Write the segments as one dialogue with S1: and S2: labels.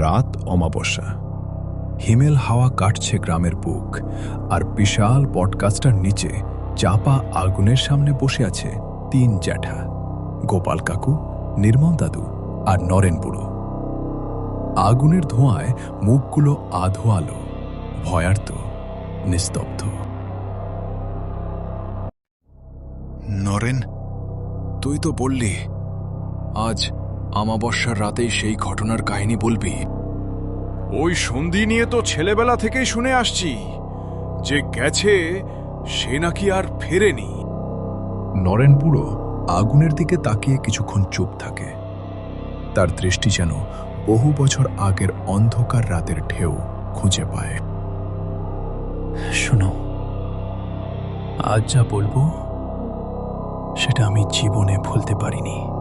S1: রাত অমাবস্যা। হিমেল হাওয়া কাটছে গ্রামের বুক, আর বিশাল বটগাছটার নিচে চাপা আগুনের সামনে বসে আছে তিন জ্যাঠা, গোপাল কাকু, নির্মল দাদু আর নরেন বুড়ো। আগুনের ধোঁয়ায় মুখগুলো আধো আলো ভয়ার্ত, নিস্তব্ধ। নরেন, তুই তো বললি, আজ আমাবস্যার রাতেই সেই ঘটনার কাহিনী বলবি?
S2: ওই সন্ধি নিয়ে তো ছেলেবেলা থেকেই শুনে আসছি। যে গেছে সে নাকি আর ফেরেনি।
S1: নরেন বুড়ো আগুনের দিকে তাকিয়ে কিছুক্ষণ চুপ থাকে। তার দৃষ্টি যেন বহু বছর আগের অন্ধকার রাতের ঢেউ খুঁজে পায়। শোনো আজ যা বলব সেটা আমি জীবনে ভুলতে পারিনি।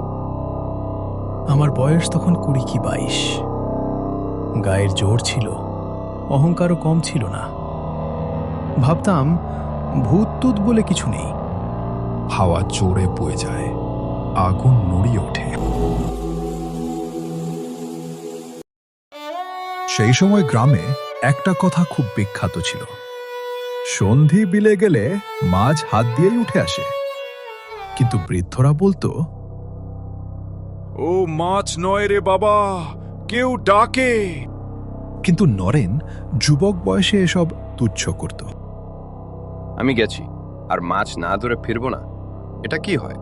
S1: আমার বয়স তখন কুড়ি কি বাইশ। গায়ের জোর ছিল, অহংকারও কম ছিল না। ভাবতাম, ভূত তুত বলে কিছু নেই। হাওয়া জোরে বয়ে যায়, আগুন নড়িয়ে ওঠে। সেই সময় গ্রামে একটা কথা খুব বিখ্যাত ছিল। সন্ধি বিলে গেলে মাছ হাত দিয়েই উঠে আসে। কিন্তু বৃদ্ধরা বলতো
S2: ও মাছ নয় রে বাবা কেউ ডাকে।
S1: কিন্তু নরেন যুবক বয়সে এসব তুচ্ছ করত।
S3: আমি গেছি আর মাছ না ধরে ফিরবো না এটা কি হয়?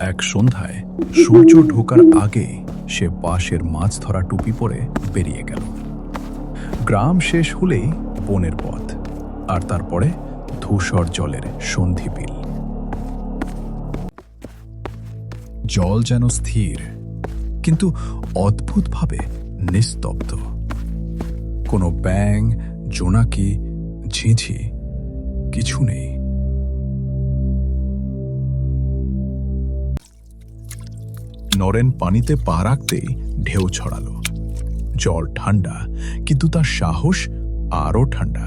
S1: এক সন্ধ্যায় সূর্য ঢোকার আগে সে বাঁশের মাছ ধরা টুপি পরে বেরিয়ে গেল। গ্রাম শেষ হলেই বনের পথ আর তারপরে ধূসর জলের সন্ধিবিল। জল যেন স্থির, কিন্তু অদ্ভুতভাবে নিস্তব্ধ। কোনো ব্যাং জোনাকি, ঝিঝি, কিছু নেই। নরেন পানিতে পা রাখতেই ঢেউ ছড়ালো। জল ঠান্ডা, কিন্তু তার সাহস আরও ঠান্ডা।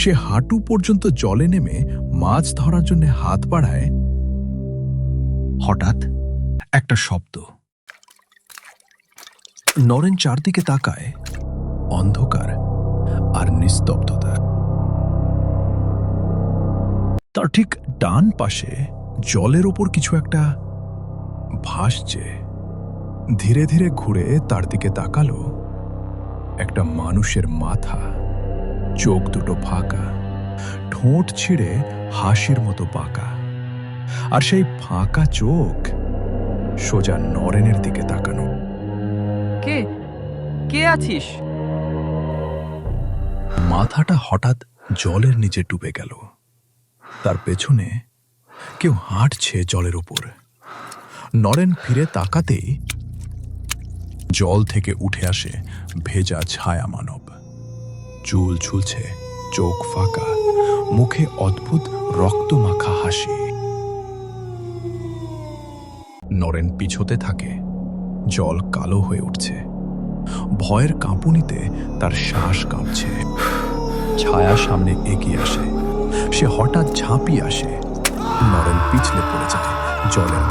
S1: সে হাঁটু পর্যন্ত জলে নেমে মাছ ধরার জন্য হাত বাড়ায়, হঠাৎ একটা শব্দ। নরেন চারদিকে তাকায়, অন্ধকার আর নিস্তব্ধতা। তার ঠিক ডান পাশে জলের ওপর কিছু একটা ভাসছে। ধীরে ধীরে ঘুরে তার দিকে তাকালো একটা মানুষের মাথা। চোখ দুটো ফাঁকা, ঠোঁট ছিঁড়ে হাসির মতো পাকা। আর সেই ফাঁকা চোখ সোজা নরেনের দিকে তাকানো।
S4: কে? কে আছিস?
S1: মাথাটা হঠাৎ জলের নিচে ডুবে গেল। তার পেছনে কেউ হাঁটছে জলের উপর। নরেন ফিরে তাকাতেই জল থেকে উঠে আসে ভেজা ছায়া মানব। চুল ঝুলছে চোখ ফাঁকা মুখে অদ্ভুত রক্তমাখা হাসি। নরেন পিছতে থাকে। জল কালো হয়ে উঠছে। ভয়ের কাঁপুনিতে তার শ্বাস কাঁপছে। ছায়া সামনে এগিয়ে আসে। সে হঠাৎ ঝাঁপিয়ে আসে। নরেন পিছলে পড়ে যায় জলের।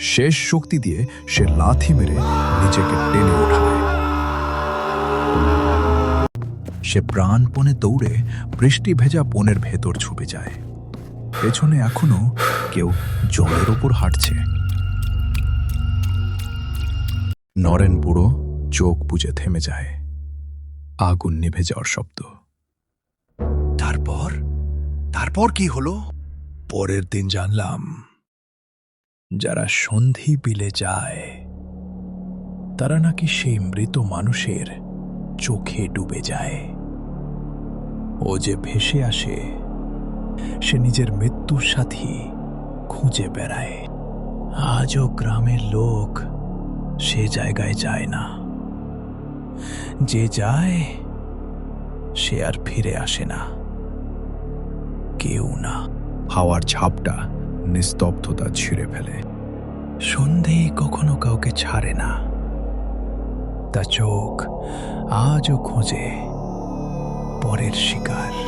S1: শেষ শক্তি দিয়ে সে লাথি মেরে নিজেকে টেনে ওঠায়। সে প্রাণপণে দৌড়ে বৃষ্টি ভেজা বনের ভেতর ছুপে যায়। পেছনে এখনও কেউ জলের ওপর হাঁটছে। নরেন বুড়ো চোখ বুজে থেমে যায়। আগুন নিভে যাওয়ার শব্দ। তারপর? তারপর কি হলো? পরের দিন জানলাম যারা সন্ধি বিলে যায় তারা নাকি সেই মৃত মানুষের চোখে ডুবে যায়। ও যে ভেসে আসে সে নিজের মৃত্যুর সাথী খুঁজে বেড়ায়। আজও গ্রামের লোক সে জায়গায় যায় না। যে যায় সে আর ফিরে আসে না। কেউ না। হাওয়ার ঝাপটা নিস্তব্ধতা ছিঁড়ে ফেলে। সন্ধে কখনো কাউকে ছাড়ে না। তা চোখ আজও খোঁজে পরের শিকার।